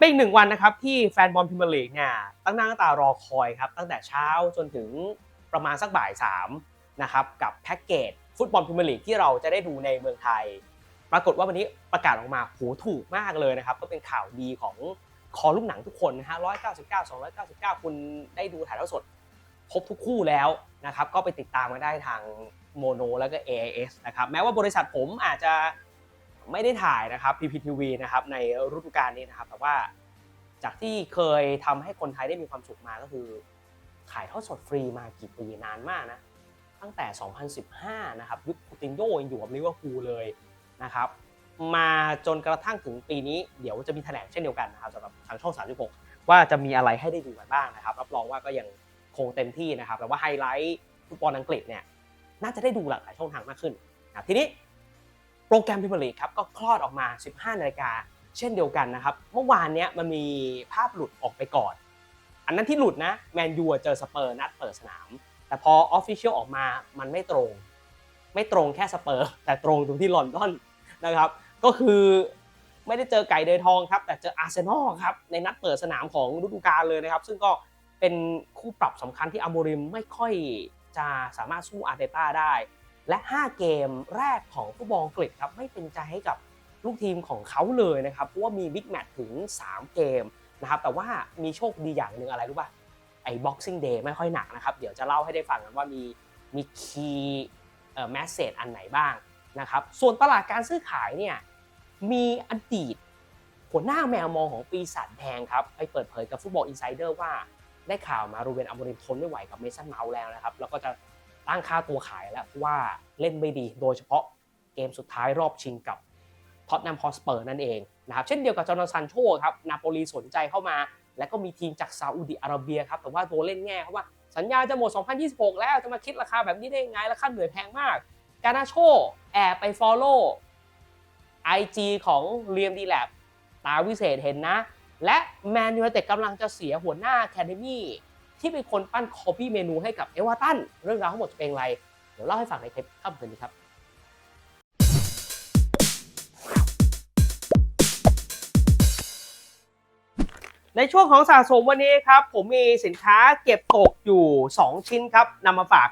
เป็นอีกหนึ่งวันนะครับที่แฟนบอลพรีเมียร์ลีกเนี่ยตั้งหน้าตั้งตารอคอยครับตั้งแต่เช้าจนถึงประมาณสักบ่ายสามนะครับกับแพ็กเกจฟุตบอลพรีเมียร์ลีกที่เราจะได้ดูในเมืองไทย ปรากฏว่าวันนี้ประกาศออกมาโหถูกมากเลยนะครับก็เป็นข่าวดีของคอลูกหนังทุกคนนะฮะ199 299 คุณได้ดูถ่ายทอดสดครบทุกคู่แล้วนะครับก็ไปติดตามกันได้ทางโมโนแล้วก็ AIS นะครับแม้ว่าบริษัทผมอาจจะ ไม่ได้ถ่ายนะครับ PPTV นะครับในฤดูกาลนี้นะครับ แต่ว่าจากที่เคยทำให้คนไทยได้มีความสุขมาก็คือ ขายทอดสดฟรีมากี่ปีนานมากนะ ตั้งแต่ 2015 นะครับยุคคูตินโยอยู่กับลิเวอร์พูลเลยนะครับ มาจนกระทั่งถึงปีนี้เดี๋ยวจะมีแถลงเช่นเดียวกันนะครับสำหรับทางช่อง 36 ว่าจะมีอะไรให้ได้ดูกันบ้างนะครับ รับรองว่าก็ยังคงเต็มที่นะครับแต่ว่าไฮไลท์ฟุตบอลอังกฤษเนี่ยน่าจะได้ดูหลากหลายช่องทางมากขึ้นนะทีนี้ โปรแกรมพิมพ์ลีกครับก็คลอดออกมา 15 นาฬิกาเช่นเดียวกันนะครับ เมื่อวานเนี้ยมันมีภาพหลุดออกไปก่อน อันนั้นที่หลุดนะแมนยูเจอสเปอร์นัดเปิดสนาม แต่พอออฟฟิเชียลออกมามันไม่ตรง ไม่ตรงแค่สเปอร์ แต่ตรงตรงที่ลอนดอนนะครับ ก็คือไม่ได้เจอไก่เดยทองครับ แต่เจออาร์เซนอลครับในนัดเปิดสนามของฤดูกาลเลยนะครับ ซึ่งก็เป็นคู่ปรับสำคัญที่อาโมริมไม่ค่อยจะสามารถสู้อาร์เตต้าได้ และ 5 เกมแรกของฟุตบอลอังกฤษครับไม่เป็นใจให้กับลูกทีมของเขาเลยนะครับเพราะว่ามีบิ๊กแมตช์ถึง 3 เกมนะครับแต่ว่ามีโชคดีอย่างหนึ่งอะไรรู้ป่ะไอ้ Boxing Day ไม่ค่อยหนักนะครับ เดี๋ยวจะเล่าให้ได้ฟังกันว่ามีมีคีย์เอ่อแมสเซจอันไหนบ้างนะครับส่วนตลาดการซื้อขายเนี่ยมีอดีตหัวหน้าแมวมองของปีศาจแดงครับไปเปิดเผยกับฟุตบอลอินไซเดอร์ว่าได้ข่าวมารูเบนอ m มริมทนไม่ไหวกับเมสันเมาแล้วนะครับ แล้วก็จะ ตั้งค่าตัวขายแล้วเพราะว่าเล่นไม่ดี โดยเฉพาะเกมสุดท้ายรอบชิงกับท็อตแนมฮอสเปอร์นั่นเองนะครับเช่นเดียวกับจอร์แดนซันโชครับนาโปลีสนใจเข้ามา และก็มีทีมจากซาอุดิอาระเบียครับแต่ว่าตัวเล่นแง่เขาว่าสัญญาจะหมด 2026 แล้วจะมาคิดราคาแบบนี้ได้ยังไงราคาเหนื่อยแพงมาก กานาโชแอบไป Follow IG ของเรียมดีแลบตาวิเศษเห็นนะ และแมนยูไนเต็ดกำลังจะเสียหัวหน้าแคดมี่ ที่เป็นคนปั้นคอปี้เมนูให้กับเอวอร์ตันเรื่องราวทั้งหมดจะเป็นอย่างไร เดี๋ยวเล่าให้ฟังในคลิปค่ำคืนนี้ครับในช่วงของสะสมวันนี้ครับ ผมมีสินค้าเก็บตกอยู่ 2 ชิ้นครับนำมาฝาก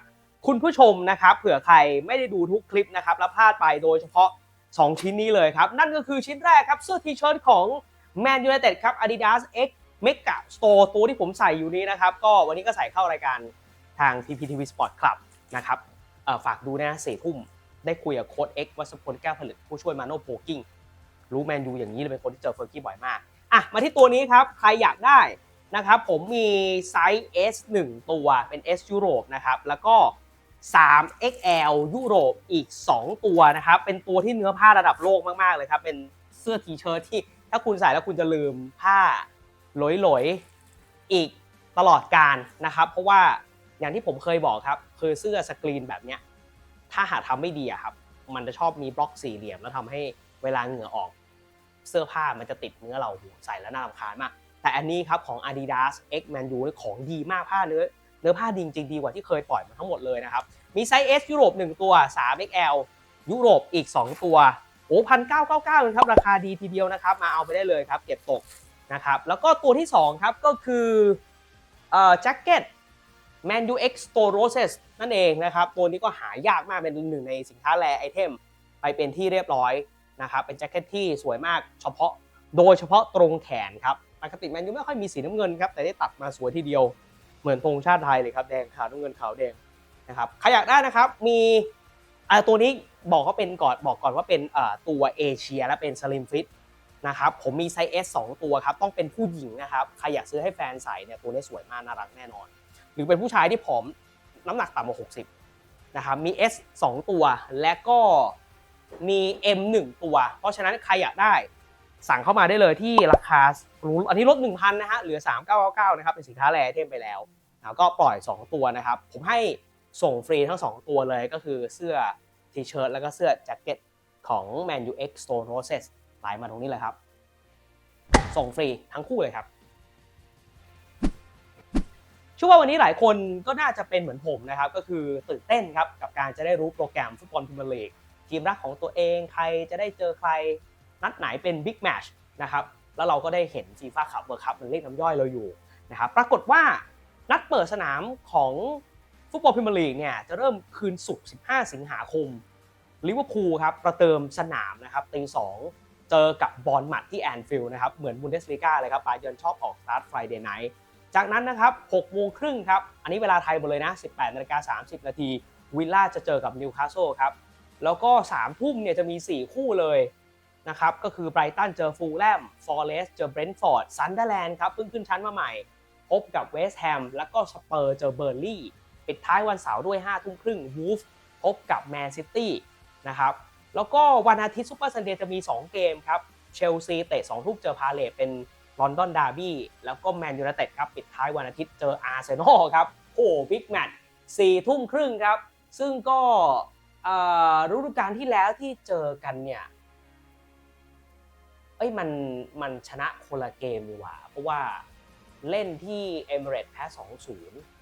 คุณผู้ชมนะครับ เผื่อใครไม่ได้ดูทุกคลิปนะครับแล้วพลาดไปโดยเฉพาะ 2 ชิ้นนี้เลยครับ นั่นก็คือชิ้นแรกครับ เสื้อทีเชิ้ตของ Man United ครับ Adidas X Mega Store ตัวที่ผมใส่อยู่นี้นะครับ ก็วันนี้ก็ใส่เข้ารายการทาง PPTV Sport Club นะครับฝากดูนะสี่ทุ่มได้คุยกับโค้ด X วัชพลแก้วผลึกผู้ช่วยมาโนโพกิ้งรู้แมนยูอย่างนี้เลยเป็นคนที่เจอเฟอร์กี้บ่อยมากอะมาที่ตัวนี้ครับ ใครอยากได้นะครับผมมีไซส์ S 1 ตัวเป็น S ยุโรปนะครับแล้วก็ 3 XL ยุโรปอีก 2 ตัวนะครับเป็นตัวที่เนื้อผ้าระดับโลกมาก ๆ เลยครับ เป็นเสื้อทีเชิ้ตที่ถ้าคุณใส่แล้วคุณจะลืมผ้า หลอยๆ อีกตลอดการนะครับ เพราะว่าอย่างที่ผมเคยบอกครับ คือเสื้อสกรีนแบบเนี้ยถ้าหากทำไม่ดีอะครับ มันจะชอบมีบล็อกสี่เหลี่ยม แล้วทำให้เวลาเหงื่อออกเสื้อผ้ามันจะติดเนื้อเราใส่แล้วน่ารำคาญมาก แต่อันนี้ครับของ Adidas X Man U ของดีมากผ้าเนื้อเนื้อผ้าดีจริงดีกว่าที่เคยปล่อยมาทั้งหมดเลยนะครับ มีไซส์ S ยุโรป 1 ตัว 3 XL ยุโรปอีก 2 ตัว โอ้พันเก้าเก้าเก้าเลยครับ ราคาดีทีเดียวนะครับ มาเอาไปได้เลยครับ เก็บตก นะครับแล้วก็ตัวที่ 2 ครับก็คือเอ่อแจ็คเก็ต Man U X Store Roses นั่นเองนะครับ ตัวนี้ก็หายากมากเป็นหนึ่งในสินค้าแรไอเทม ไปเป็นที่เรียบร้อยนะครับ เป็นแจ็คเก็ตที่สวยมากเฉพาะโดยเฉพาะตรงแขนครับปกติแมนยูไม่ค่อยมีสีน้ำเงินครับแต่ได้ตัดมาสวยทีเดียวเหมือนธงชาติไทยเลยครับ แดงขาวน้ำเงินขาวแดงนะครับใครอยากได้นะครับมีตัวนี้บอกว่าเป็นก่อนบอกก่อนว่าเป็นตัวเอเชียและเป็นสลิมฟิต นะครับผมมีไซส์ S 2 ตัวครับต้องเป็นผู้หญิงนะครับใครอยากซื้อให้แฟนใส่เนี่ยตัวนี้สวยมากน่ารักแน่นอน หรือเป็นผู้ชายที่ผอมน้ำหนักต่ำกว่า 60นะครับมี S 2 ตัวและก็มี M 1 ตัว เพราะฉะนั้นใครอยากได้สั่งเข้ามาได้เลยที่ราคารู้อันนี้ลด 1,000นะฮะเหลือ 3999นะครับเป็นสินค้าแรเทมไปแล้วแล้วก็ปล่อย 2 ตัวนะครับ ผมให้ส่งฟรีทั้ง 2 ตัวเลยก็คือเสื้อทีเชิ้ตแล้วก็เสื้อแจ็คเก็ตของ Man U X Stone Roses ไลน์มาตรงนี้เลยครับ ส่งฟรีทั้งคู่เลยครับชื่อว่าวันนี้หลายคนก็น่าจะเป็นเหมือนผมนะครับ ก็คือตื่นเต้นครับกับการจะได้รู้โปรแกรมฟุตบอลพรีเมียร์ลีกทีมรักของตัวเองใครจะได้เจอใครนัดไหนเป็นบิ๊กแมชนะครับแล้วเราก็ได้เห็นฟีฟ่าคัพเวิร์คัพมันเรียกน้ำย่อยเราอยู่นะครับปรากฏว่านัดเปิดสนามของฟุตบอลพรีเมียร์ลีกเนี่ยจะเริ่มคืนศุกร์ 15 สิงหาคมลิเวอร์พูลครับประเติมสนามนะครับตีสอง เจอกับบอลหมัดที่แอนฟิลด์นะครับ เหมือนบุนเดสลีกาเลยครับปลายเดือนชอบออกสตาร์ทไฟเดย์ไนท์จากนั้นนะครับ6โมงครึ่งครับ อันนี้เวลาไทยหมดเลยนะ 18นาฬิกา30 นาที วิลล่าจะเจอกับนิวคาสเซิลครับ แล้วก็3ทุ่มเนี่ยจะมี 4 คู่เลยนะครับ ก็คือไบรตันเจอฟูลแลม ฟอร์เรสเจอเบรนท์ฟอร์ด ซันเดอร์แลนด์ครับ เพิ่งขึ้นชั้นมาใหม่ พบกับเวสต์แฮม แล้วก็สเปอร์เจอเบอร์ลี่ ปิดท้ายวันเสาร์ด้วย5ทุ่มครึ่งวูฟพบกับแมนซิตี้นะครับ แล้วก็วันอาทิตย์ซูเปอร์ซันเดย์จะมี 2 เกมครับเชลซีเตะ2ทุ่มเจอพาเลตเป็นลอนดอนดาร์บี้แล้วก็แมนยูไนเต็ดครับปิดท้ายวันอาทิตย์เจออาร์เซนอลครับโอ้บิ๊กแมตช์สี่ทุ่มครึ่งครับ ซึ่งก็ฤดูกาลที่แล้วที่เจอกันเนี่ยเอ้ยมันมันชนะคนละเกมดีกว่า เพราะว่าเล่นที่เอมิเรตแพ้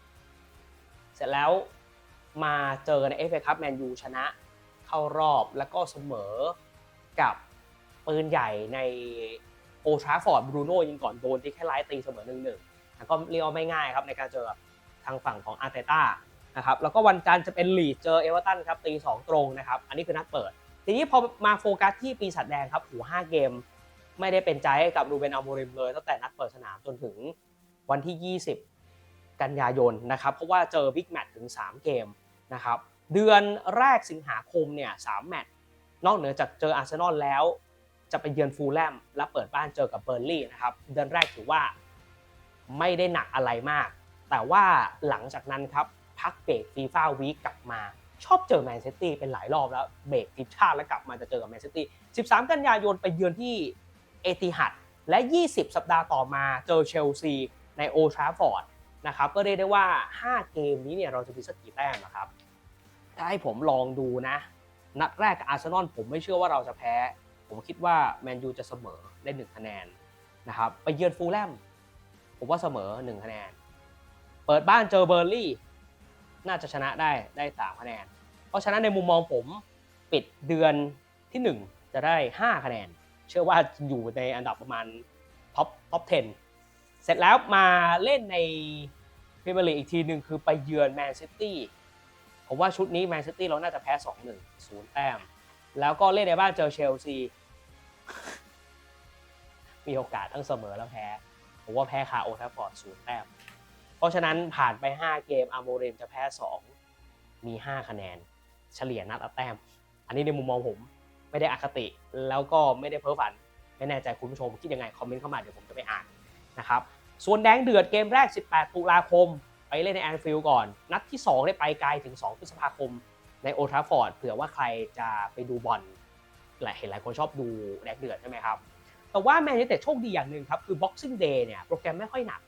2-0เสร็จแล้วมาเจอกันในเอฟเอคัพแมนยูชนะ เข้ารอบแล้วก็เสมอกับปืนใหญ่ในโอทราฟอร์ดบรูโน่ยิงก่อนโดนที่แค่ไล่ตีเสมอหนึ่งหนึ่งก็เรียกว่าไม่ง่ายครับในการเจอทางฝั่งของอาร์เตต้านะครับแล้วก็วันจันทร์จะเป็นลีดเจอเอเวอร์ตันครับตีสองตรงนะครับอันนี้คือนัดเปิด ทีนี้พอมาโฟกัสที่ปีศาจแดงครับหูห้าเกม ไม่ได้เป็นใจให้กับรูเบนอัลโมริมเลยตั้งแต่นัดเปิดสนามจนถึงวันที่ 20 กันยายนนะครับเพราะว่าเจอบิ๊กแมตช์ถึง 3 เกมนะครับ เดือนแรกสิงหาคมเนี่ยสามแมตช์นอกเหนือจากเจออาร์เซนอลแล้ว จะไปเยือนฟูลแลมและเปิดบ้านเจอกับเบอร์ลี่นะครับ เดือนแรกถือว่าไม่ได้หนักอะไรมาก แต่ว่าหลังจากนั้นครับพักเบรกฟีฟ่าวีกลับมาชอบเจอแมนซิตี้เป็นหลายรอบแล้วเบรกทีมชาติแล้วกลับมาจะเจอกับแมนซิตี้13 กันยายนไปเยือนที่เอติฮัดและ 20 สัปดาห์ต่อมาเจอเชลซีในโอทราฟอร์ดนะครับก็เรียกได้ว่า 5 เกมนี้เนี่ยเราจะมีสักกี่แต้มนะครับ ถ้าให้ผมลองดูนะ นัดแรกกับอาร์เซนอลผมไม่เชื่อว่าเราจะแพ้ ผมคิดว่าแมนยูจะเสมอได้1คะแนนนะครับไปเยือนฟูลแลมผมว่าเสมอ1คะแนน เปิดบ้านเจอเบอร์ลี่ น่าจะชนะได้ได้3คะแนน เพราะฉะนั้นในมุมมองผมปิดเดือนที่1จะได้5คะแนน เชื่อว่าอยู่ในอันดับประมาณท็อปท็อป 10 เสร็จแล้วมาเล่นในพรีเมียร์ลีกอีกทีหนึ่งคือไปเยือนแมนซิตี้ ผมว่าชุดนี้แมนซิตี้เราน่าจะแพ้ 2-1 0 แต้ม แล้วก็เล่นในบ้านเจอเชลซี มีโอกาสทั้งเสมอและแพ้ ผมว่าแพ้คาโอทัฟฟอร์ดศูนย์แต้ม เพราะฉะนั้นผ่านไป 5 เกมอาโมเรมจะแพ้ 2 มี 5 คะแนน เฉลี่ยนัดละแต้ม อันนี้ในมุมมองผมไม่ได้อคติ แล้วก็ไม่ได้เพ้อฝัน ไม่แน่ใจคุณผู้ชมคิดยังไง คอมเมนต์เข้ามาเดี๋ยวผมจะไปอ่านนะครับ ส่วนแดงเดือดเกมแรก 18 ตุลาคม เล่นในแอนฟิลด์ก่อน นัดที่2ได้ไปไกลถึง 2 พฤษภาคมในโอทราฟอร์ดเผื่อว่าใครจะไปดูบอลหลายเห็นหลายคนชอบดูแดงเดือดใช่ไหมครับแต่ว่าแมนยูเต็ดโชคดีอย่างหนึ่งครับ คือ Boxing Day เนี่ยโปรแกรมไม่ค่อยหนัก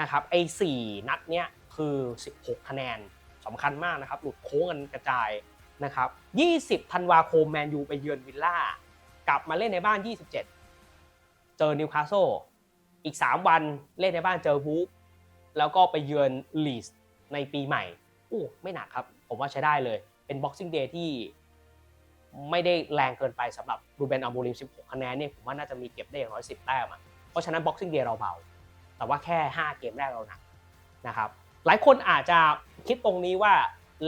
นะครับไอ้สี่นัดเนี้ยคือ 16 คะแนนสำคัญมากนะครับ หลุดโค้งกันกระจายนะครับ 20 ธันวาคมแมนยูไปเยือนวิลล่ากลับมาเล่นในบ้าน 27 เจอนิวคาสเซิลอีก 3 วันเล่นในบ้านเจอวูฟ แล้วก็ไปเยือนลีสในปีใหม่อู้ไม่หนักครับ ผมว่าใช้ได้เลย เป็น Boxing Day ที่ไม่ได้แรงเกินไปสำหรับรูเบนอัลโมริม 16 คะแนนเนี่ยผมว่าน่าจะมีเก็บได้อย่างน้อย 10 แต้มเพราะฉะนั้น Boxing Day เราเบา แต่ว่าแค่ 5 เกมแรกเราหนักนะครับ หลายคนอาจจะคิดตรงนี้ว่า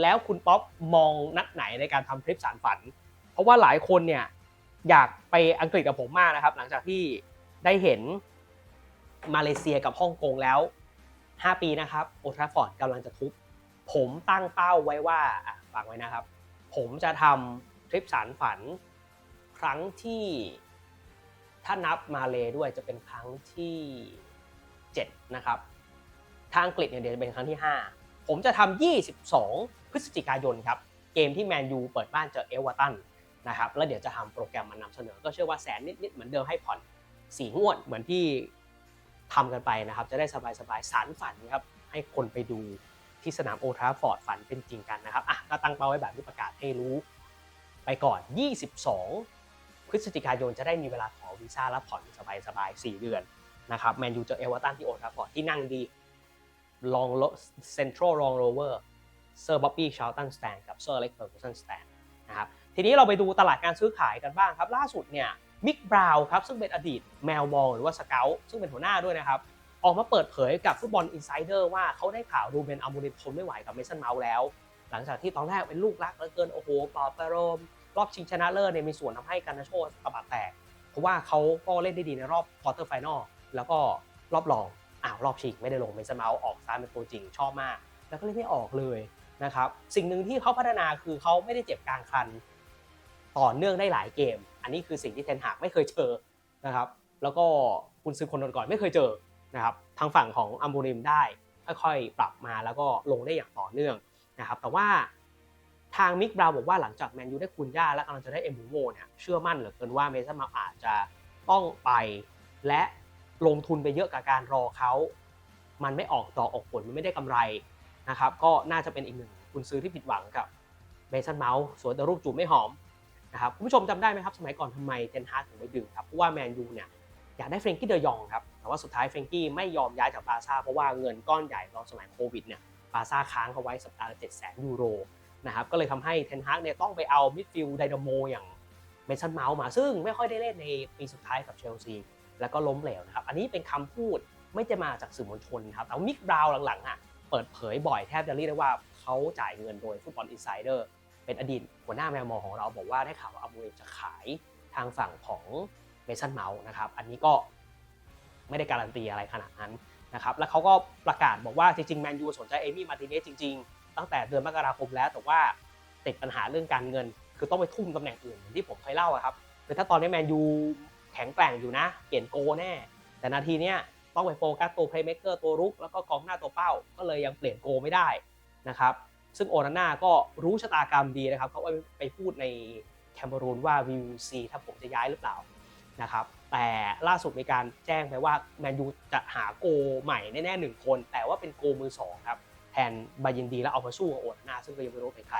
แล้วคุณป๊อปมองนัดไหนในการทำทริปสารฝัน เพราะว่าหลายคนเนี่ยอยากไปอังกฤษกับผมมากนะครับ หลังจากที่ได้เห็นมาเลเซียกับฮ่องกงแล้ว 5 ปีนะครับโอทราฟอร์ดกำลังจะทุบ ผมตั้งเป้าไว้ว่าฟังไว้นะครับ ผมจะทำทริปสารฝัน ครั้งที่ถ้านับมาเลด้วยจะเป็นครั้งที่ 7 นะครับ ทางอังกฤษเนี่ยเดี๋ยวจะเป็นครั้งที่ 5 ผมจะทำ22 พฤศจิกายนครับ เกมที่แมนยูเปิดบ้านเจอเอเวอร์ตันนะครับ แล้วเดี๋ยวจะทำโปรแกรมมานำเสนอ ก็เชื่อว่าแสนนิดๆเหมือนเดิมให้ผ่อนสีงวดเหมือนที่ ทำกันไปนะครับ จะได้สบายๆสารฝันครับ ให้คนไปดูที่สนามโอทราฟอร์ดฝันเป็นจริงกันนะครับอะก็ตั้งเป้าไว้แบบที่ประกาศให้รู้ ไปก่อน 22 พฤศจิกายนจะได้มีเวลาขอวีซ่าและผ่อนสบายๆ4เดือนนะครับแมนยูเจอเอเวอร์ตันที่โอทราฟอร์ดที่นั่งดีลองเซ็นทรัลลองโรเวอร์เซอร์บ๊อบบี้ชาลตันสแตนกับเซอร์เล็กเฟอร์กูสันสแตนนะครับทีนี้เราไปดูตลาดการซื้อขายกันบ้างครับ ล่าสุดเนี่ย มิกบราวน์ครับซึ่งเป็นอดีตแมวมองหรือว่าสเกลซึ่งเป็นหัวหน้าด้วยนะครับ ออกมาเปิดเผยกับฟุตบอลอินไซเดอร์ว่าเขาได้ข่าวรูเบนอัมบูรินทนไม่ไหวกับเมสันเมาส์แล้ว หลังจากที่ตอนแรกเป็นลูกรักเหลือเกินโอ้โหปลอบประโลมรอบชิงชนะเลิศเนี่ยมีส่วนทำให้การนาโชกระบาดแตก เพราะว่าเขาก็เล่นได้ดีในรอบควอเตอร์ไฟนอลแล้วก็รอบรองอ้าวรอบชิงไม่ได้ลงเมสันเมาส์ออกซ้ายเป็นตัวจริงชอบมาก แล้วก็เล่นไม่ออกเลยนะครับสิ่งหนึ่งที่เขาพัฒนาคือเขาไม่ได้เจ็บกลางคัน ต่อเนื่องได้หลายเกม อันนี้คือสิ่งที่เทนหากไม่เคยเจอนะครับแล้วก็คุณซื้อคนก่อนๆไม่เคยเจอนะครับทางฝั่งของอัมบูริมได้ค่อยๆปรับมาแล้วก็ลงได้อย่างต่อเนื่องนะครับแต่ว่าทางมิกบราวบอกว่าหลังจากแมนยูได้คุณย่าและกำลังจะได้เอ็มบูโมเนี่ยเชื่อมั่นเหลือเกินว่าเมสันมาอาจจะต้องไป และลงทุนไปเยอะกับการรอเขา มันไม่ออกดอกออกผลมันไม่ได้กำไรนะครับก็น่าจะเป็นอีกหนึ่งคุณซื้อที่ผิดหวังกับเมสันเมาส์สวยแต่รูปจูบไม่หอม นะครับคุณผู้ชมจำได้ไหมครับสมัยก่อนทำไมเทนฮาร์ถึงไม่ดึงครับเพราะว่าแมนยูเนี่ยอยากได้เฟรงกี้เดยองครับแต่ว่าสุดท้ายเฟรงกี้ไม่ยอมย้ายจากบาซ่าเพราะว่าเงินก้อนใหญ่ตอนสมัยโควิดเนี่ยบาซ่าค้างเขาไว้สัปดาห์ละเจ็ดแสนยูโรนะครับก็เลยทำให้เทนฮาร์เนี่ยต้องไปเอามิดฟิลด์ไดนาโมอย่างเมสันเมาส์มาซึ่งไม่ค่อยได้เล่นในปีสุดท้ายกับเชลซีแล้วก็ล้มเหลวนะครับอันนี้เป็นคำพูดไม่จะมาจากสื่อมวลชนครับแต่ว่ามิกบราวหลังๆอะเปิดเผยบ่อยแทบจะเรียกได้ว่าเขาจ่ายเงินโดยฟุตบอลอินไซเดอร์ เป็นอดีตหัวหน้าแมวมอของเราบอกว่าได้ข่าวว่าอับูเรจะขายทางฝั่งของเมสันเมาส์นะครับ อันนี้ก็ไม่ได้การันตีอะไรขนาดนั้นนะครับ แล้วเขาก็ประกาศบอกว่าจริงๆแมนยูสนใจเอมี่มาร์ติเนสจริงๆ ตั้งแต่เดือนมกราคมแล้ว แต่ว่าติดปัญหาเรื่องการเงิน คือต้องไปทุ่มตำแหน่งอื่นอย่างที่ผมเคยเล่าครับคือถ้าตอนนี้แมนยูแข็งแกร่งอยู่นะ เปลี่ยนโกแน่ แต่นาทีเนี้ยต้องไปโฟกัสตัวเพลย์เมคเกอร์ตัวรุก แล้วก็กองหน้าตัวเป้า ก็เลยยังเปลี่ยนโกไม่ได้นะครับ ซึ่งโอนาน่าก็รู้ชะตากรรมดีนะครับเขาไปพูดในแคมเบรูนว่าวิวซีถ้าผมจะย้ายหรือเปล่านะครับแต่ล่าสุดมีการแจ้งไปว่าแมนยูจะหาโกใหม่แน่ๆหนึ่งคน แต่ว่าเป็นโกมือสองครับแทนบายินดีแล้วเอามาสู้กับโอนาน่าซึ่งก็ยังไม่รู้เป็นใคร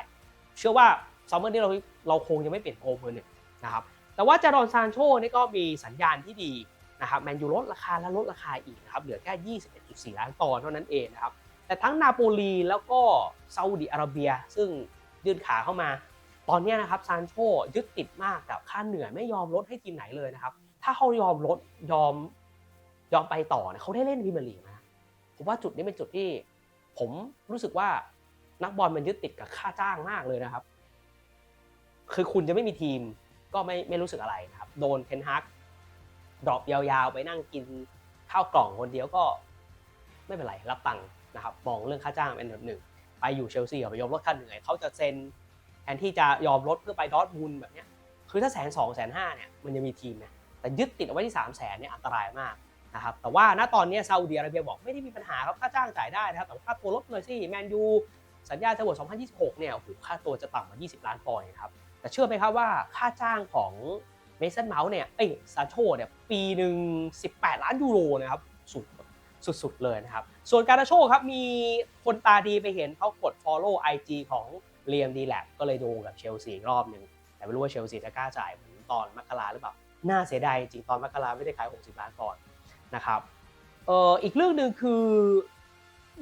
เชื่อว่าซัมเมอร์นี้เราเราคงยังไม่เปลี่ยนโกมือหนึ่งนะครับแต่ว่าจารอนซานโชนี่ก็มีสัญญาณที่ดีนะครับแมนยูลดราคาและลดราคาอีกนะครับเหลือแค่ 21.4 ล้านปอนด์เท่านั้นเองนะครับ แต่ทั้งนาโปลีแล้วก็ซาอุดิอาระเบีย ซึ่งยื่นขาเข้ามา ตอนนี้นะครับซานโชยึดติดมากกับค่าเหนื่อยไม่ยอมลดให้ทีมไหนเลยนะครับ ถ้าเขายอมลดยอมยอมไปต่อเนี่ยเขาได้เล่นพรีเมียร์ลีกนะผมว่าจุดนี้เป็นจุดที่ ผมรู้สึกว่านักบอลมันยึดติดกับค่าจ้างมากเลยนะครับ คือคุณจะไม่มีทีมก็ไม่ไม่รู้สึกอะไรนะครับ โดนเทนฮักดรอปยาวๆ ไปนั่งกินข้าวกล่องคนเดียวก็ไม่เป็นไร รับตังค์ นะครับมองเรื่องค่าจ้างเป็นอันดับหนึ่งไปอยู่เชลซีไปยอมลดค่าเหนื่อยเขาจะเซ็นแทนที่จะยอมลดเพื่อไปดอทมุนแบบเนี้ยคือถ้าแสนสองแสนห้าเนี่ยมันยังมีทีมนะแต่ยึดติดเอาไว้ที่สามแสนเนี่ยอันตรายมากนะครับแต่ว่าณตอนนี้ซาอุดิอาระเบียบอกไม่ได้มีปัญหาครับค่าจ้างจ่ายได้นะครับแต่ค่าตัวลดหน่อยสิแมนยูสัญญาจะหมด2026 เนี่ยโอ้โหค่าตัวจะต่ำกว่า 20 ล้านปอนด์ครับแต่เชื่อไหมครับว่าค่าจ้างของเมสันเมาส์เนี่ยเอ้ยซาโชเนี่ยปีหนึ่ง18 ล้านยูโรนะครับสูง สุดๆเลยนะครับ ส่วนการาโชครับ มีคนตาดีไปเห็นเขากด follow IG ของเลียมดีแลบก็เลยดูกับเชลซีรอบหนึ่งแต่ไม่รู้ว่าเชลซีจะกล้าจ่ายเหมือนตอนมกราหรือเปล่า น่าเสียดายจริงตอนมกราไม่ได้ขาย 60 ล้านปอนด์นะครับเอ่ออีกเรื่องหนึ่งคือ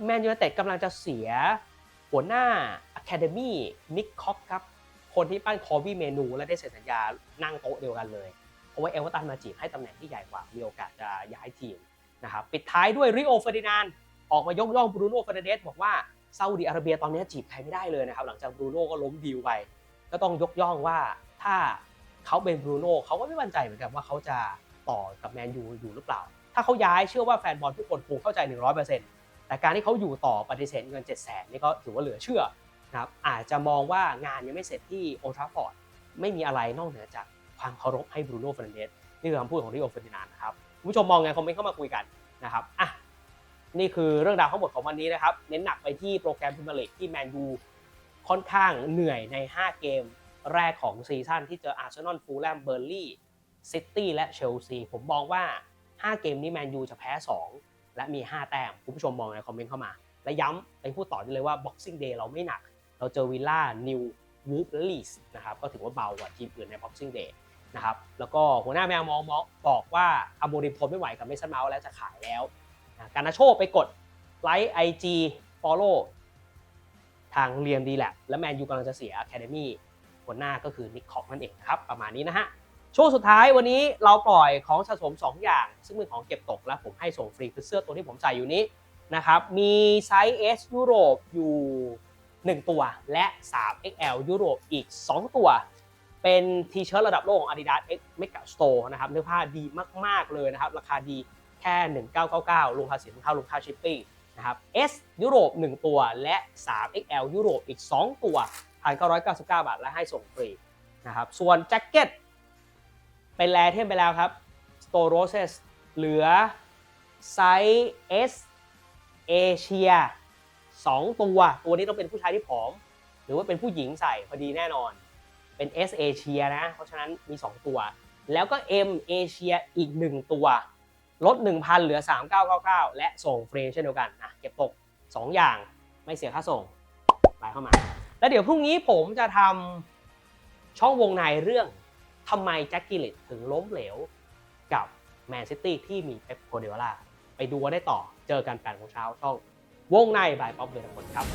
แมนยูเต็ดกำลังจะเสียหัวหน้า Academy นิกคอกครับ คนที่ปั้นคอบี้เมนู และได้เซ็นสัญญานั่งโต๊ะเดียวกันเลย เพราะว่าเอเวอร์ตันมาจีบให้ตำแหน่งที่ใหญ่กว่ามีโอกาสจะย้ายทีม นะครับปิดท้ายด้วยริโอเฟอร์ดินานออกมายกย่องบรูโน่เฟอร์นันเดสบอกว่าซาอุดิอาระเบียตอนนี้จีบใครไม่ได้เลยนะครับหลังจากบรูโน่ก็ล้มดีลไปก็ต้องยกย่องว่าถ้าเขาเป็นบรูโน่เขาก็ไม่มั่นใจเหมือนกันว่าเขาจะต่อกับแมนยูอยู่หรือเปล่า ถ้าเขาย้ายเชื่อว่าแฟนบอลทุกคนคงเข้าใจ 100%แต่การที่เขาอยู่ต่อปฏิเสธเงิน 7 0 0 0 0นี่ก็ถือว่าเหลือเชื่อนะครับอาจจะมองว่างานยังไม่เสร็จที่โอทราฟอร์ดไม่มีอะไรนอกเหนือจากความเคารพให้บรูโน่เฟอร์นันเดสนี่คือคำพูดของริโอเฟอร์ดินานนะครับ คุณผู้ชมมองไงคอมเมนต์เข้ามาคุยกันนะครับอะนี่คือเรื่องราวทั้งหมดของวันนี้นะครับ เน้นหนักไปที่โปรแกรมพรีเมียร์ลีกที่แมนยูค่อนข้างเหนื่อยใน 5 เกมแรกของซีซั่นที่เจออาร์เซนอลฟูลแลมเบอร์ลี่ซิตี้และเชลซีผมมองว่า 5 เกมนี้แมนยูจะแพ้ 2 และมี 5 แต้มคุณผู้ชมมองในคอมเมนต์เข้ามา และย้ำไปพูดต่อได้เลยว่า Boxing Day เราไม่หนัก เราเจอวิลล่านิววูฟและลีสนะครับก็ถือว่าเบากว่าทีมอื่นใน Boxing Day นะครับแล้วก็หัวหน้าแมวมองบอกว่าอโมริมทนไม่ไหวกับเมสันเมาส์แล้วจะขายแล้วนะการนาโชไปกดไลค์ไอจีฟอลโล่ทางเรียมดีแลบและแมนยูกำลังจะเสีย Academy หัวหน้าก็คือนิกคอกนั่นเองครับ ประมาณนี้นะฮะ ช่วงสุดท้ายวันนี้เราปล่อยของสะสม 2 อย่าง ซึ่งเป็นของเก็บตกและผมให้ส่งฟรีคือเสื้อตัวที่ผมใส่อยู่นี้นะครับ มีไซส์ S ยุโรปอยู่ 1 ตัวและ 3XL ยุโรปอีก 2 ตัว เป็นทีเชิ้ตระดับโลกของ Adidas X Mega Store นะครับเนื้อผ้าดีมาก ๆ เลยนะครับ ราคาดีแค่ 1999 รวมภาษีรวมค่ารวมค่าชิปปิ้งนะครับ S ยุโรป 1 ตัวและ 3XL ยุโรปอีก 2 ตัว 1,999 บาท และให้ส่งฟรีนะครับ ส่วนแจ็คเก็ต เป็นแรเทมไปแล้วครับ s t o r o s e s เหลือไซส์ S เอเชีย 2 ตัว ตัวนี้ต้องเป็นผู้ชายที่ผอม หรือว่าเป็นผู้หญิงใส่พอดีแน่นอน เป็น S เอเชียนะ เพราะฉะนั้นมี 2 ตัว แล้วก็ M เอเชียอีก 1 ตัว ลด 1,000 เหลือ 3999 และส่งฟรีเช่นเดียวกันนะเก็บตก 2 อย่างไม่เสียค่าส่งไปเข้ามา แล้วเดี๋ยวพรุ่งนี้ผมจะทำช่องวงในเรื่องทำไมแจ็คกิลิตถึงล้มเหลวกับแมนซิตี้ที่มีเป๊ปโกเดล่าไปดูกันได้ต่อเจอกัน8โมงเช้าช่องวงในบายป๊อปเบรพลครับ